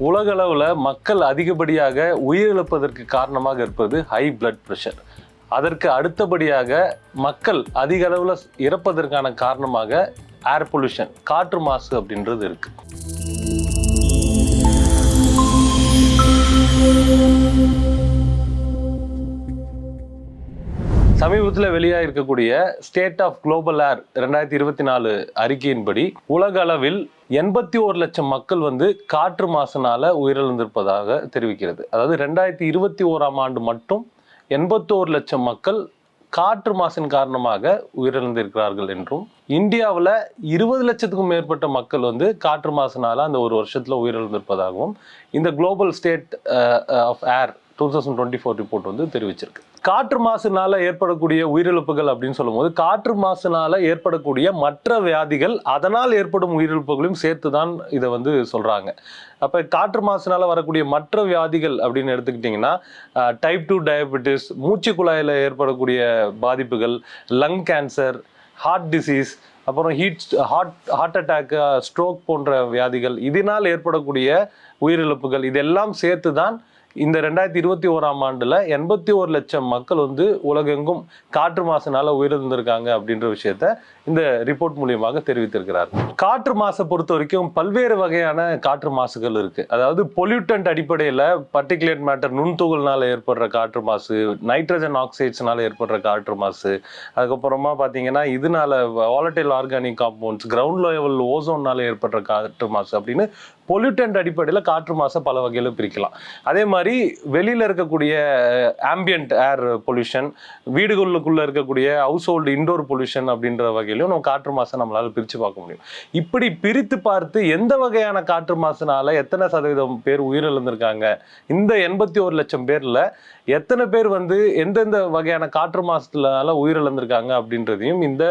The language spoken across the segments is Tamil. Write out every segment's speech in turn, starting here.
உலகளவில் மக்கள் அதிகப்படியாக உயிரிழப்பதற்கு காரணமாக இருப்பது ஹை பிளட் ப்ரெஷர் அதற்கு அடுத்தபடியாக மக்கள் அதிக அளவில் இறப்பதற்கான காரணமாக ஏர் பொல்யூஷன் காற்று மாசு அப்படின்றது இருக்குது சமீபத்தில் வெளியாக இருக்கக்கூடிய ஸ்டேட் ஆஃப் குளோபல் ஏர் ரெண்டாயிரத்தி இருபத்தி நாலு அறிக்கையின்படி உலக அளவில் எண்பத்தி ஒரு லட்சம் மக்கள் வந்து காற்று மாசுனால உயிரிழந்திருப்பதாக தெரிவிக்கிறது. அதாவது ரெண்டாயிரத்தி இருபத்தி ஓராம் ஆண்டு மட்டும் எண்பத்தோரு லட்சம் மக்கள் காற்று மாசின் காரணமாக உயிரிழந்திருக்கிறார்கள் என்றும் இந்தியாவில் இருபது லட்சத்துக்கும் மேற்பட்ட மக்கள் வந்து காற்று மாசுனால அந்த ஒரு வருஷத்தில் உயிரிழந்திருப்பதாகவும் இந்த global state of air two thousand twenty four report வந்து தெரிவிச்சிருக்கு. காற்று மாசுனால ஏற்படக்கூடிய உயிரிழப்புகள் அப்படின்னு சொல்லும்போது காற்று மாசுனால ஏற்படக்கூடிய மற்ற வியாதிகள் அதனால் ஏற்படும் உயிரிழப்புகளையும் சேர்த்து தான் இதை வந்து சொல்றாங்க. அப்ப காற்று மாசுனால வரக்கூடிய மற்ற வியாதிகள் அப்படின்னு எடுத்துக்கிட்டிங்கன்னா டைப் டூ டயபெட்டிஸ் மூச்சு குழாயில் ஏற்படக்கூடிய பாதிப்புகள் லங் கேன்சர் ஹார்ட் டிசீஸ் அப்புறம் heat heart heart attack stroke போன்ற வியாதிகள் இதனால் ஏற்படக்கூடிய உயிரிழப்புகள் இதெல்லாம் சேர்த்து தான் இந்த ரெண்டாயிரத்தி இருபத்தி ஓராம் ஆண்டுல எண்பத்தி ஒரு லட்சம் மக்கள் வந்து உலகெங்கும் காற்று மாசுனால உயிரிழந்திருக்காங்க அப்படின்ற விஷயத்த இந்த ரிப்போர்ட் மூலியமாக தெரிவித்திருக்கிறார். காற்று மாசை பொறுத்த வரைக்கும் பல்வேறு வகையான காற்று மாசுகள் இருக்கு. அதாவது பொல்யூட்டன்ட் அடிப்படையில் பர்டிகுலேட் மேட்டர் நுண்துகள்னால ஏற்படுற காற்று மாசு நைட்ரஜன் ஆக்சைட்ஸ்னால ஏற்படுற காற்று மாசு அதுக்கப்புறமா பார்த்தீங்கன்னா இதனால volatile organic compounds ground level ஓசோன்னால ஏற்படுற காற்று மாசு அப்படின்னு பொல்யூட்டன்ட் அடிப்படையில் காற்று மாசை பல வகையிலும் பிரிக்கலாம். அதே மாதிரி வெளியில் இருக்கக்கூடிய ஆம்பியன்ட் ஏர் பொல்யூஷன் வீடுகளுக்குள்ளே இருக்கக்கூடிய ஹவுஸ் ஹோல்டு இண்டோர் பொல்யூஷன் அப்படின்ற வகையிலும் நம்ம காற்று மாசை நம்மளால் பிரித்து பார்க்க முடியும். இப்படி பிரித்து பார்த்து எந்த வகையான காற்று மாசுனால எத்தனை சதவீதம் பேர் உயிரிழந்திருக்காங்க? இந்த எண்பத்தி ஒரு லட்சம் பேரில் எத்தனை பேர் வந்து எந்தெந்த வகையான காற்று மாசத்துல உயிரிழந்திருக்காங்க அப்படின்றதையும் இந்த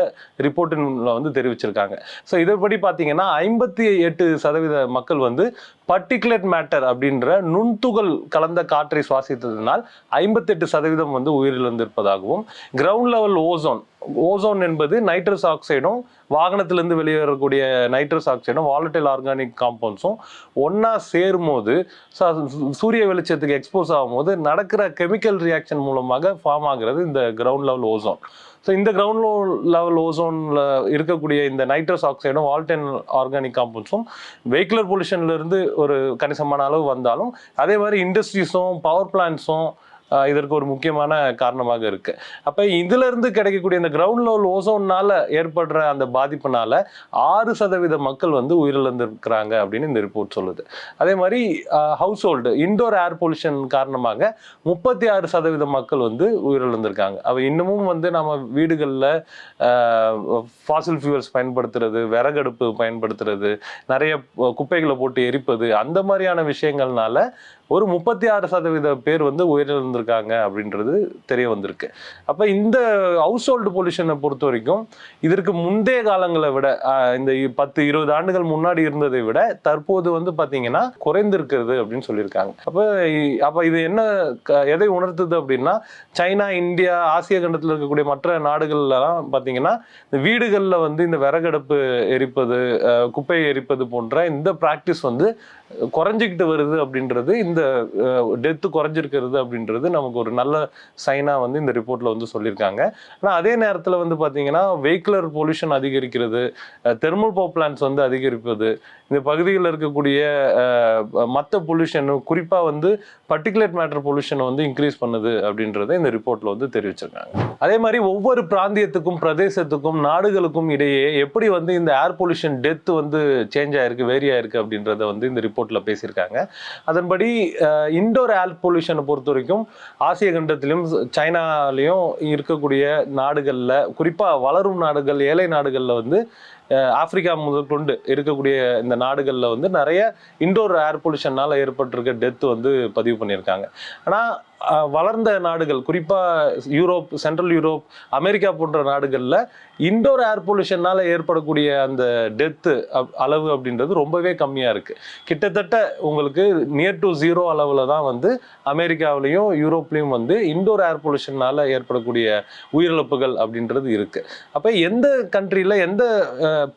ரிப்போர்ட்டின் வந்து தெரிவிச்சிருக்காங்க. ஸோ இதன்படி பார்த்தீங்கன்னா ஐம்பத்தி எட்டு சதவீத மக்கள் வந்து பர்டிகுலேட் மேட்டர் அப்படின்ற நுண்துகள் கலந்த காற்றை சுவாசித்ததினால் ஐம்பத்தெட்டு சதவீதம் வந்து உயிரிழந்திருப்பதாகவும் கிரவுண்ட் லெவல் ஓசோன் ஓசோன் என்பது நைட்ரஸ் ஆக்சைடும் வாகனத்திலிருந்து வெளியேறக்கூடிய நைட்ரஸ் ஆக்சைடும் வாலட்டைல் ஆர்கானிக் காம்பவுண்ட்ஸும் ஒன்றா சேரும்போது ச- சூரிய வெளிச்சத்துக்கு எக்ஸ்போஸ் ஆகும்போது நடக்கிற கெமிக்கல் ரியாக்ஷன் மூலமாக ஃபார்ம் ஆகிறது இந்த கிரவுண்ட் லெவல் ஓசோன் ஸோ இந்த கிரவுண்ட் லெவல் ஓசோனில் இருக்கக்கூடிய இந்த நைட்ரஸ் ஆக்சைடும் ஆல்டன் ஆர்கானிக் காம்பவுண்ட்ஸும் வெஹிகுலர் பொல்யூஷன்லேருந்து ஒரு கணிசமான அளவு வந்தாலும் அதே மாதிரி இண்டஸ்ட்ரீஸும் பவர் பிளான்ட்ஸும் இதற்கு ஒரு முக்கியமான காரணமாக இருக்கு. அப்ப இதுல இருந்து கிடைக்கக்கூடிய இந்த கிரவுண்ட் லெவல் ஓசோன்னால ஏற்படுற அந்த பாதிப்புனால ஆறு சதவீத மக்கள் வந்து உயிரிழந்திருக்கிறாங்க அப்படின்னு இந்த ரிப்போர்ட் சொல்லுது. அதே மாதிரி household indoor air pollution காரணமாக முப்பத்தி ஆறு சதவீத மக்கள் வந்து உயிரிழந்திருக்காங்க. அவ இன்னமும் வந்து நம்ம வீடுகளில் ஃபாசில் ஃபியூவல்ஸ் பயன்படுத்துறது விறகடுப்பு பயன்படுத்துறது நிறைய குப்பைகளை போட்டு எரிப்பது அந்த மாதிரியான விஷயங்கள்னால ஒரு முப்பத்தி ஆறு சதவீத பேர் வந்து உயிரிழந்திருக்காங்க அப்படின்றது தெரிய வந்திருக்கு. அப்போ இந்த ஹவுஸ் ஹோல்டு பொல்யூஷனை பொறுத்த வரைக்கும் இதற்கு முந்தைய காலங்களை விட இந்த பத்து இருபது ஆண்டுகள் முன்னாடி இருந்ததை விட தற்போது வந்து பார்த்தீங்கன்னா குறைந்திருக்கிறது அப்படின்னு சொல்லியிருக்காங்க. அப்போ அப்போ இது என்ன க- எதை உணர்த்துது அப்படின்னா சைனா இந்தியா ஆசிய கண்டத்தில் இருக்கக்கூடிய மற்ற நாடுகள்லாம் பார்த்தீங்கன்னா இந்த வீடுகளில் வந்து இந்த விறகடுப்பு எரிப்பது குப்பை எரிப்பது போன்ற இந்த ப்ராக்டிஸ் வந்து குறைஞ்சிக்கிட்டு வருது அப்படின்றது இந்த டெத்து குறைஞ்சிருக்கிறது அப்படின்றது நமக்கு ஒரு நல்ல சைனாக வந்து இந்த ரிப்போர்ட்டில் வந்து சொல்லியிருக்காங்க. ஆனால் அதே நேரத்தில் வந்து பார்த்தீங்கன்னா வெஹிகுலர் பொல்யூஷன் அதிகரிக்கிறது தெர்மல் பவர் பிளான்ஸ் வந்து அதிகரிப்பது இந்த பகுதியில் இருக்கக்கூடிய மற்ற பொல்யூஷன் குறிப்பாக வந்து பர்டிகுலேட் மேட்டர் பொல்யூஷனை வந்து இன்க்ரீஸ் பண்ணுது அப்படின்றத இந்த ரிப்போர்ட்டில் வந்து தெரிவிச்சிருக்காங்க. அதே மாதிரி ஒவ்வொரு பிராந்தியத்துக்கும் பிரதேசத்துக்கும் நாடுகளுக்கும் இடையே எப்படி வந்து இந்த ஏர் பொல்யூஷன் டெத் வந்து சேஞ்ச் ஆயிருக்கு வேரி ஆயிருக்கு அப்படின்றத வந்து இந்த ரிப்போர்ட்டில் பேசியிருக்காங்க. அதன்படி இண்டோர் ஏர் பொல்யூஷனை பொறுத்த வரைக்கும் ஆசிய கண்டத்திலும் சைனாலையும் இருக்கக்கூடிய நாடுகளில் குறிப்பாக வளரும் நாடுகள் ஏழை நாடுகளில் வந்து ஆப்பிரிக்கா முதற்கொண்டு இருக்கக்கூடிய இந்த நாடுகளில் வந்து நிறைய இண்டோர் ஏர் பொல்யூஷனால் ஏற்பட்டிருக்க டெத் வந்து பதிவு பண்ணியிருக்காங்க. ஆனால் வளர்ந்த நாடுகள் குறிப்பாக யூரோப் சென்ட்ரல் யூரோப் அமெரிக்கா போன்ற நாடுகளில் இண்டோர் ஏர் பொல்யூஷனால ஏற்படக்கூடிய அந்த டெத்து அளவு அப்படின்றது ரொம்பவே கம்மியாக இருக்குது கிட்டத்தட்ட உங்களுக்கு நியர் டு ஜீரோ அளவில் தான் வந்து அமெரிக்காவிலையும் யூரோப்லேயும் வந்து இண்டோர் ஏர் பொல்யூஷனால ஏற்படக்கூடிய உயிரிழப்புகள் அப்படின்றது இருக்குது அப்போ எந்த கண்ட்ரியில் எந்த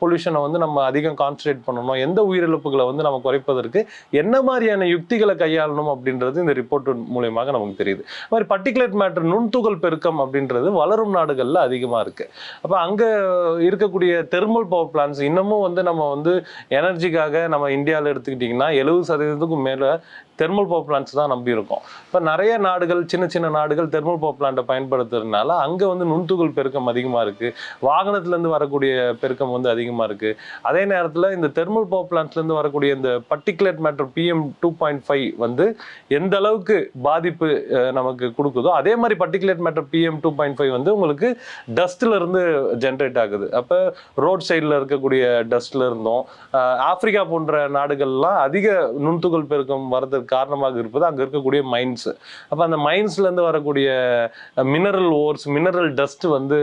பொல்யூஷனை வந்து நம்ம அதிகம் கான்சன்ட்ரேட் பண்ணணும் எந்த உயிரிழப்புகளை வந்து நம்ம குறைப்பதற்கு என்ன மாதிரியான யுக்திகளை கையாளணும் அப்படின்றது இந்த ரிப்போர்ட் மூலியமாக நமக்கு தெரியுது. அது மாதிரி பர்டிகுலேட் மேட்டர் நுண்துகள் பெருக்கம் அப்படின்றது வளரும் நாடுகளில் அதிகமாக இருக்குது அப்போ அங்கே இருக்கக்கூடிய தெர்மல் பவர் பிளான்ஸ் இன்னமும் வந்து நம்ம வந்து எனர்ஜிக்காக நம்ம இந்தியாவில் எடுத்துக்கிட்டிங்கன்னா எழுபது சதவீதத்துக்கும் மேலே தெர்மல் பவர் பிளான்ஸ் தான் நம்பி இருக்கோம் இப்போ நிறைய நாடுகள் சின்ன சின்ன நாடுகள் தெர்மல் பவர் பிளான்ட்டை பயன்படுத்துறதுனால அங்கே வந்து நுண்துகள் பெருக்கம் அதிகமாக இருக்குது வாகனத்துலேருந்து வரக்கூடிய பெருக்கம் வந்து அதிகமாக இருக்குது அதே நேரத்தில் இந்த தெர்மல் பவர் பிளான்ட்லேருந்து வரக்கூடிய இந்த particular matter PM two point five வந்து எந்த அளவுக்கு பாதிப்பு நமக்கு கொடுக்குதோ அதே மாதிரி particular matter PM two point five வந்து உங்களுக்கு டஸ்ட்லேருந்து ஜென்ரேட் ஆகுது. அப்போ ரோட் சைடில் இருக்கக்கூடிய டஸ்ட்ல இருந்தும். ஆப்பிரிக்கா போன்ற நாடுகள்லாம் அதிக நுண்துகள் பெருக்கம் வரதுக்கு காரணமாக இருப்பது அங்கே இருக்கக்கூடிய மைன்ஸ் அப்போ அந்த மைன்ஸ்லேருந்து வரக்கூடிய மினரல் ஓர்ஸ் மினரல் டஸ்ட் வந்து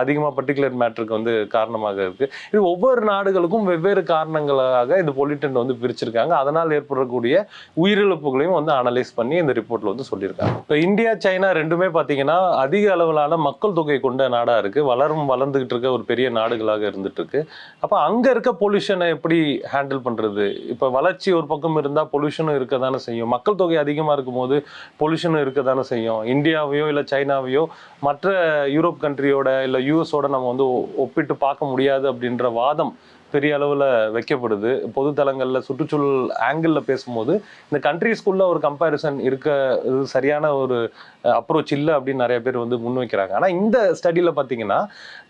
அதிகமாக பர்டிகுலர் மேட்டருக்கு வந்து காரணமாக இருக்குது இது ஒவ்வொரு நாடுகளுக்கும் வெவ்வேறு காரணங்களாக இந்த பொல்யூட்டன் வந்து பிரிச்சிருக்காங்க. அதனால் ஏற்படக்கூடிய உயிரிழப்புகளையும் வந்து அனலைஸ் பண்ணி இந்த ரிப்போர்ட்டில் வந்து சொல்லியிருக்காங்க. இப்போ இந்தியா சைனா ரெண்டுமே பார்த்தீங்கன்னா அதிக அளவிலான மக்கள் தொகை கொண்ட நாடாக இருக்குது வளரும் வளர்ந்துக்கிட்டு இருக்க ஒரு பெரிய நாடுகளாக இருந்துட்டு இருக்கு. அப்போ அங்கே இருக்க பொல்யூஷனை எப்படி ஹேண்டில் பண்ணுறது இப்போ வளர்ச்சி ஒரு பக்கம் இருந்தால் பொல்யூஷனும் இருக்க தானே செய்யும். மக்கள் தொகை அதிகமா இருக்கும்போது பொல்யூஷனும் இருக்க தானே செய்யும். இந்தியாவையோ இல்லை சைனாவையோ மற்ற யூரோப் கண்ட்ரியோட இல்லை யூஎஸோட நம்ம வந்து ஒப்பிட்டு பார்க்க முடியாது அப்படின்ற வாதம் பெரிய அளவில் வைக்கப்படுது. பொது தளங்களில் சுற்றுச்சூழல் ஆங்கிளில் பேசும்போது இந்த கண்ட்ரிஸ்குள்ள ஒரு கம்பேரிசன் இருக்க இது சரியான ஒரு அப்ரோச் இல்லை அப்படின்னு நிறைய பேர் வந்து முன்வைக்கிறாங்க. ஆனால் இந்த ஸ்டடியில் பார்த்தீங்கன்னா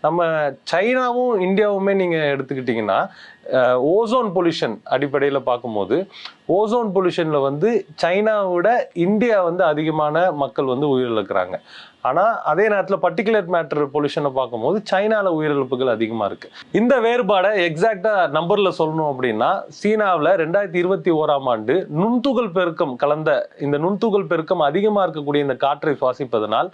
நம்ம சைனாவும் இந்தியாவுமே நீங்கள் எடுத்துக்கிட்டிங்கன்னா ஓசோன் பொல்யூஷன் அடிப்படையில் பார்க்கும்போது ஓசோன் பொல்யூஷனில் வந்து சைனாவோட இந்தியா வந்து அதிகமான மக்கள் வந்து உயிரிழக்கிறாங்க. ஆனால் அதே நேரத்தில் பர்டிகுலர் மேட்டர் பொல்யூஷனை பார்க்கும்போது சைனாவில் உயிரிழப்புகள் அதிகமாக இருக்குது இந்த வேறுபாடை எக்ஸாக்டாக நம்பரில் சொல்லணும் அப்படின்னா சீனாவில் ரெண்டாயிரத்தி இருபத்தி ஓராம் ஆண்டு நுண்துகள் பெருக்கம் கலந்த இந்த நுண்துகள் பெருக்கம் அதிகமாக இருக்கக்கூடிய இந்த காற்றை சுவாசிப்பதனால்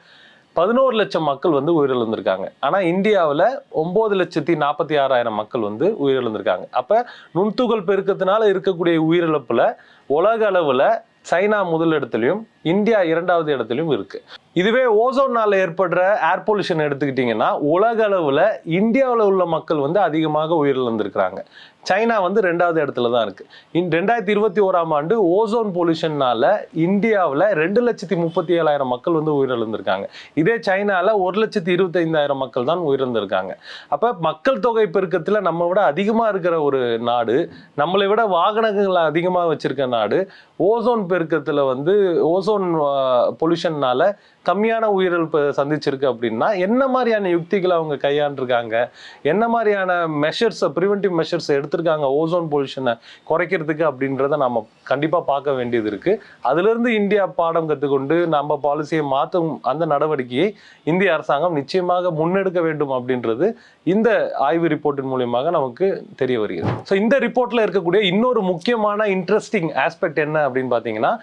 பதினோரு லட்சம் மக்கள் வந்து உயிரிழந்திருக்காங்க. ஆனால் இந்தியாவில் ஒம்பது லட்சத்தி நாற்பத்தி ஆறாயிரம் மக்கள் வந்து உயிரிழந்திருக்காங்க. அப்போ நுண்துகள் பெருக்கத்தினால இருக்கக்கூடிய உயிரிழப்பில் உலக அளவில் சைனா முதல் இடத்துலையும் இந்தியா இரண்டாவது இடத்துலையும் இருக்கு. இதுவே ஓசோனால ஏற்படுற ஏர் பொல்யூஷன் எடுத்துக்கிட்டிங்கன்னா உலக அளவில் இந்தியாவில் உள்ள மக்கள் வந்து அதிகமாக உயிரிழந்திருக்கிறாங்க. சைனா வந்து ரெண்டாவது இடத்துல தான் இருக்குது இன் ரெண்டாயிரத்தி இருபத்தி ஓராம் ஆண்டு ஓசோன் பொல்யூஷன்னால இந்தியாவில் ரெண்டு லட்சத்தி முப்பத்தி ஏழாயிரம் மக்கள் வந்து உயிரிழந்திருக்காங்க. இதே சைனாவில் ஒரு லட்சத்தி இருபத்தைந்தாயிரம் மக்கள் தான் உயிரிழந்திருக்காங்க. அப்போ மக்கள் தொகை பெருக்கத்தில் நம்ம விட அதிகமாக இருக்கிற ஒரு நாடு நம்மளை விட வாகனங்களை அதிகமாக வச்சுருக்க நாடு ஓசோன் பெருக்கத்தில் வந்து ஓசோன் பொல்யூஷன்னால கம்மியான உயிரிழப்பு சந்திச்சிருக்கு அப்படின்னா என்ன மாதிரியான யுக்திகளை அவங்க கையாண்டிருக்காங்க? என்ன மாதிரியான மெஷர்ஸை ப்ரிவென்டிவ் மெஷர்ஸ் கொடுத்துருக்காங்க ஓசோன் பொல்யூஷனை குறைக்கிறதுக்கு அப்படின்றத நம்ம கண்டிப்பாக பார்க்க வேண்டியது இருக்குது அதுலேருந்து இந்தியா பாடம் கற்றுக்கொண்டு நம்ம பாலிசியை மாற்றும் அந்த நடவடிக்கையை இந்திய அரசாங்கம் நிச்சயமாக முன்னெடுக்க வேண்டும் அப்படின்றது இந்த ஆய்வு ரிப்போர்ட்டின் மூலியமாக நமக்கு தெரிய வருகிறது. ஸோ இந்த ரிப்போர்ட்டில் இருக்கக்கூடிய இன்னொரு முக்கியமான இன்ட்ரெஸ்டிங் ஆஸ்பெக்ட் என்ன அப்படின்னு பார்த்தீங்கன்னா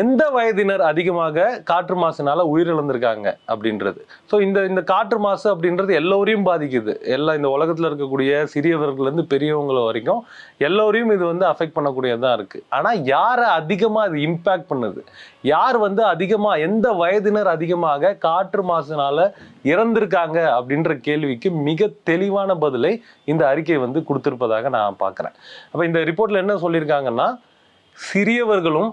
எந்த வயதினர் அதிகமாக காற்று மாசுனால உயிரிழந்திருக்காங்க அப்படின்றது. ஸோ இந்த இந்த காற்று மாசு அப்படின்றது எல்லோரையும் பாதிக்குது. எல்லா இந்த உலகத்தில் இருக்கக்கூடிய சிறியவர்கள்லேருந்து பெரியவங்கள வரைக்கும் எல்லோரையும் இது வந்து அஃபெக்ட் பண்ணக்கூடியதாக இருக்குது ஆனால் யாரை அதிகமாக இது இம்பேக்ட் பண்ணுது? யார் வந்து அதிகமாக எந்த வயதினர் அதிகமாக காற்று மாசுனால இறந்திருக்காங்க அப்படின்ற கேள்விக்கு மிக தெளிவான பதிலை இந்த அறிக்கை வந்து கொடுத்துருப்பதாக நான் பார்க்குறேன். அப்போ இந்த ரிப்போர்ட்டில் என்ன சொல்லியிருக்காங்கன்னா சிறியவர்களும்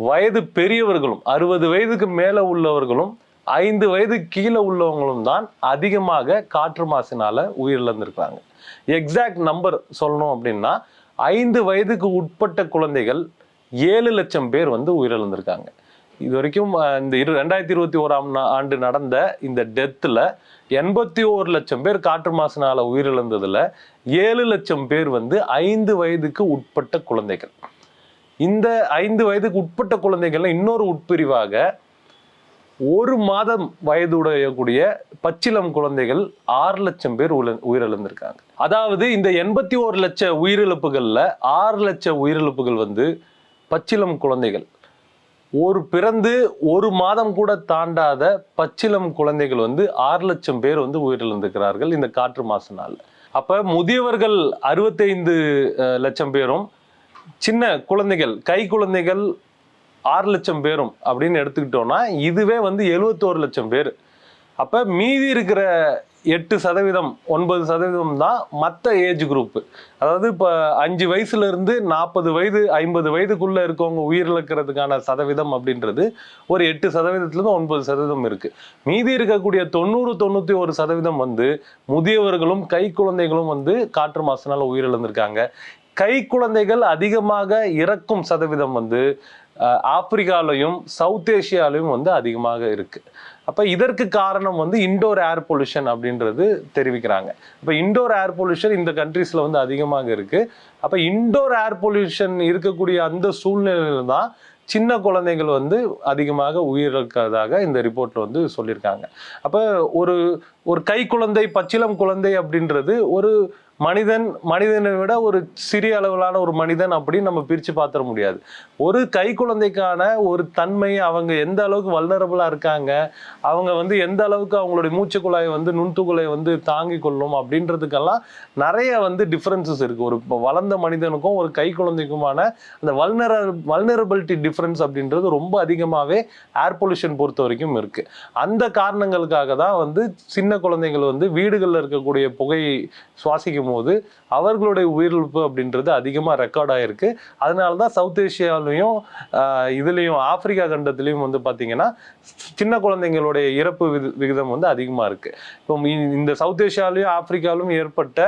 வயது பெரியவர்களும் அறுபது வயதுக்கு மேலே உள்ளவர்களும் ஐந்து வயது கீழே உள்ளவங்களும் தான் அதிகமாக காற்று மாசினால உயிரிழந்திருக்காங்க எக்ஸாக்ட் நம்பர் சொல்லணும் அப்படின்னா ஐந்து வயதுக்கு உட்பட்ட குழந்தைகள் ஏழு லட்சம் பேர் வந்து உயிரிழந்திருக்காங்க. இது வரைக்கும் இந்த இரு ரெண்டாயிரத்தி இருபத்தி ஓராம் நா- ஆண்டு நடந்த இந்த டெத்தில் எண்பத்தி ஓரு லட்சம் பேர் காற்று மாசினால் உயிரிழந்ததில் ஏழு லட்சம் பேர் வந்து ஐந்து வயதுக்கு உட்பட்ட குழந்தைகள். இந்த ஐந்து வயதுக்கு உட்பட்ட குழந்தைகள்லாம் இன்னொரு உட்பிரிவாக ஒரு மாதம் வயதுடையக்கூடிய பச்சிளம் குழந்தைகள் ஆறு லட்சம் பேர் உயிரிழந்திருக்காங்க. அதாவது இந்த எண்பத்தி ஓரு லட்ச உயிரிழப்புகளில் ஆறு லட்ச உயிரிழப்புகள் வந்து பச்சிளம் குழந்தைகள். ஒரு பிறந்து ஒரு மாதம் கூட தாண்டாத பச்சிளம் குழந்தைகள் வந்து ஆறு லட்சம் பேர் வந்து உயிரிழந்திருக்கிறார்கள் இந்த காற்று மாசுனால. அப்போ முதியவர்கள் அறுபத்தைந்து லட்சம் பேரும் சின்ன குழந்தைகள் கை குழந்தைகள் ஆறு லட்சம் பேரும் அப்படின்னு எடுத்துக்கிட்டோம்னா இதுவே வந்து எழுவத்தோரு லட்சம் பேர். அப்போ மீதி இருக்கிற எட்டு சதவீதம் ஒன்பது சதவீதம் தான் மற்ற ஏஜ் குரூப்பு அதாவது இப்போ அஞ்சு வயசுலேருந்து நாற்பது வயது ஐம்பது வயதுக்குள்ளே இருக்கவங்க உயிரிழக்கிறதுக்கான சதவீதம் அப்படின்றது ஒரு எட்டு சதவீதத்துலேருந்து ஒன்பது சதவீதம் இருக்குது மீதி இருக்கக்கூடிய தொண்ணூறு தொண்ணூற்றி ஒரு சதவீதம் வந்து முதியவர்களும் கை குழந்தைகளும் வந்து காற்று மாசனால் உயிரிழந்திருக்காங்க. கை குழந்தைகள் அதிகமாக இறக்கும் சதவீதம் வந்து ஆப்பிரிக்காலையும் சவுத் ஏசியாலையும் வந்து அதிகமாக இருக்கு. அப்போ இதற்கு காரணம் வந்து இண்டோர் ஏர் பொல்யூஷன் அப்படின்றது தெரிவிக்கிறாங்க. இப்போ இண்டோர் ஏர் பொல்யூஷன் இந்த கண்ட்ரீஸில் வந்து அதிகமாக இருக்குது அப்போ இண்டோர் ஏர் பொல்யூஷன் இருக்கக்கூடிய அந்த சூழ்நிலையில் தான் சின்ன குழந்தைகள் வந்து அதிகமாக உயிரிழக்கிறதாக இந்த ரிப்போர்ட்டில் வந்து சொல்லியிருக்காங்க. அப்போ ஒரு ஒரு கை குழந்தை பச்சிளம் குழந்தை அப்படின்றது ஒரு மனிதன் மனிதனை விட ஒரு சிறிய அளவிலான ஒரு மனிதன் அப்படின்னு நம்ம பிரித்து பார்த்துட முடியாது. ஒரு கை குழந்தைக்கான ஒரு தன்மை அவங்க எந்த அளவுக்கு வல்னரபுளா இருக்காங்க அவங்க வந்து எந்த அளவுக்கு அவங்களுடைய மூச்சு குழாய் வந்து நுண்துகுலை வந்து தாங்கி கொள்ளும் அப்படின்றதுக்கெல்லாம் நிறைய வந்து டிஃப்ரென்சஸ் இருக்குது ஒரு இப்போ வளர்ந்த மனிதனுக்கும் ஒரு கை குழந்தைக்குமான அந்த வல்னர வல்னரபிலிட்டி டிஃப்ரென்ஸ் அப்படின்றது ரொம்ப அதிகமாகவே ஏர் பொல்யூஷன் பொறுத்த வரைக்கும் இருக்குது அந்த காரணங்களுக்காக தான் வந்து சின்ன குழந்தைகள் வந்து வீடுகளில் இருக்கக்கூடிய புகை சுவாசிக்கும் போது அவர்களுடைய உயிரிழப்பு அப்படின்றது அதிகமாக ரெக்கார்ட் ஆகிருக்கு அதனால தான் சவுத் ஏஷியாலையும் இதுலேயும் ஆப்பிரிக்கா கண்டத்துலையும் வந்து பார்த்தீங்கன்னா சின்ன குழந்தைங்களுடைய இறப்பு விகிதம் வந்து அதிகமாக இருக்கு. இப்போ இந்த சவுத் ஏஷியாலையும் ஆப்பிரிக்காவிலும் ஏற்பட்ட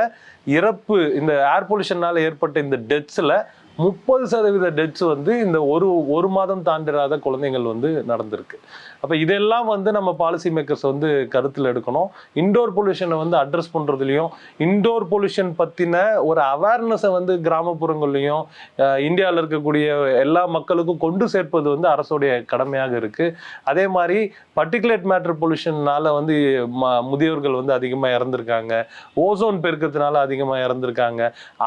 இறப்பு இந்த ஏர் பொல்யூஷனால ஏற்பட்ட இந்த டெத்ஸில் முப்பது சதவீத டெத்ஸ் வந்து இந்த ஒரு ஒரு மாதம் தாண்டிடாத குழந்தைகள் வந்து நடந்திருக்கு. அப்போ இதெல்லாம் வந்து நம்ம பாலிசி மேக்கர்ஸ் வந்து கருத்தில் எடுக்கணும். இண்டோர் பொல்யூஷனை வந்து அட்ரஸ் பண்ணுறதுலையும் இண்டோர் பொல்யூஷன் பற்றின ஒரு அவேர்னஸை வந்து கிராமப்புறங்கள்லையும் இந்தியாவில் இருக்கக்கூடிய எல்லா மக்களுக்கும் கொண்டு சேர்ப்பது வந்து அரசுடைய கடமையாக இருக்குது அதே மாதிரி பர்டிகுலேட் மேட்டர் பொல்யூஷனால் வந்து ம முதியோர்கள் வந்து அதிகமாக இறந்துருக்காங்க. ஓசோன் பெருக்கத்தினால அதிகமாக இறந்துருக்காங்க.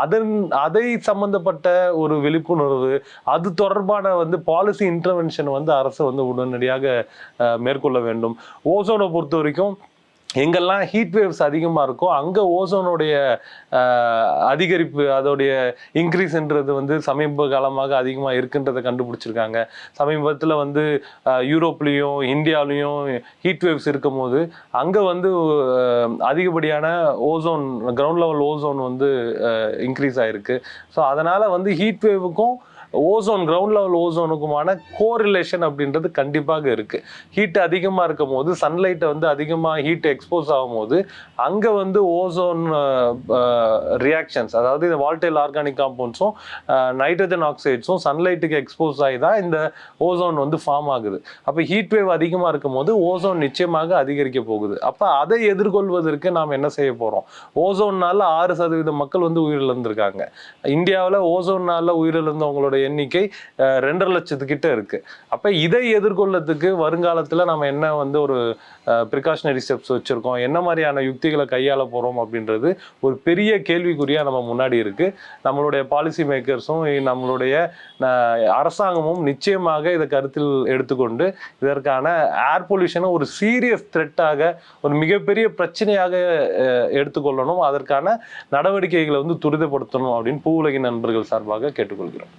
அதன் அதை சம்மந்தப்பட்ட ஒரு விழிப்புணர்வு அது தொடர்பான வந்து பாலிசி இன்டர்வென்ஷன் வந்து அரசு வந்து உடனடியாக மேற்கொள்ள வேண்டும். ஓசோனை பொறுத்த வரைக்கும் எங்கெல்லாம் ஹீட் வேவ்ஸ் அதிகமாக இருக்கோ அங்கே ஓசோனுடைய அதிகரிப்பு அதோடைய இன்க்ரீஸ்ன்றது வந்து சமீப காலமாக அதிகமாக இருக்குன்றதை கண்டுபிடிச்சிருக்காங்க. சமீபத்தில் வந்து யூரோப்லேயும் இந்தியாவிலையும் ஹீட் வேவ்ஸ் இருக்கும்போது அங்கே வந்து அதிகப்படியான ஓசோன் கிரவுண்ட் லெவல் ஓசோன் வந்து இன்க்ரீஸ் ஆகிருக்கு ஸோ அதனால் வந்து ஹீட் வேவுக்கும் ஓசோன் கிரவுண்ட் லெவல் ஓசோனுக்குமான கோரிலேஷன் அப்படின்றது கண்டிப்பாக இருக்கு. ஹீட் அதிகமாக இருக்கும் போது சன்லைட்டை வந்து அதிகமாக ஹீட் எக்ஸ்போஸ் ஆகும்போது அங்கே வந்து ஓசோன் ரியாக்ஷன்ஸ் அதாவது இந்த வால்டைல் ஆர்கானிக் காம்பவுண்ட்ஸும் நைட்ரஜன் ஆக்சைட்ஸும் சன்லைட்டுக்கு எக்ஸ்போஸ் ஆகி தான் இந்த ஓசோன் வந்து ஃபார்ம் ஆகுது. அப்போ ஹீட் வேவ் அதிகமாக இருக்கும் போது ஓசோன் நிச்சயமாக அதிகரிக்க போகுது. அப்போ அதை எதிர்கொள்வதற்கு நாம் என்ன செய்ய போகிறோம் ஓசோன்னால ஆறு சதவீதம் மக்கள் வந்து உயிரிழந்திருக்காங்க. இந்தியாவில் ஓசோன்னால உயிரிழந்தவங்களோட எண்ணிக்கை ரெண்டரை லட்சத்துக்கிட்ட இருக்கு. அப்போ இதை எதிர்கொள்ளத்துக்கு வருங்காலத்தில் நம்ம என்ன வந்து ஒரு ப்ரிகாஷனரி ஸ்டெப்ஸ் வச்சுருக்கோம்? என்ன மாதிரியான யுக்திகளை கையாள போகிறோம் அப்படின்றது ஒரு பெரிய கேள்விக்குறியாக நம்ம முன்னாடி இருக்குது நம்மளுடைய பாலிசி மேக்கர்ஸும் நம்மளுடைய அரசாங்கமும் நிச்சயமாக இதை கருத்தில் எடுத்துக்கொண்டு இதற்கான ஏர் பொல்யூஷனை ஒரு சீரியஸ் த்ரெட்டாக ஒரு மிகப்பெரிய பிரச்சனையாக எடுத்துக்கொள்ளணும். அதற்கான நடவடிக்கைகளை வந்து துரிதப்படுத்தணும் அப்படின்னு பூவுலகின் நண்பர்கள் சார்பாக கேட்டுக்கொள்கிறோம்.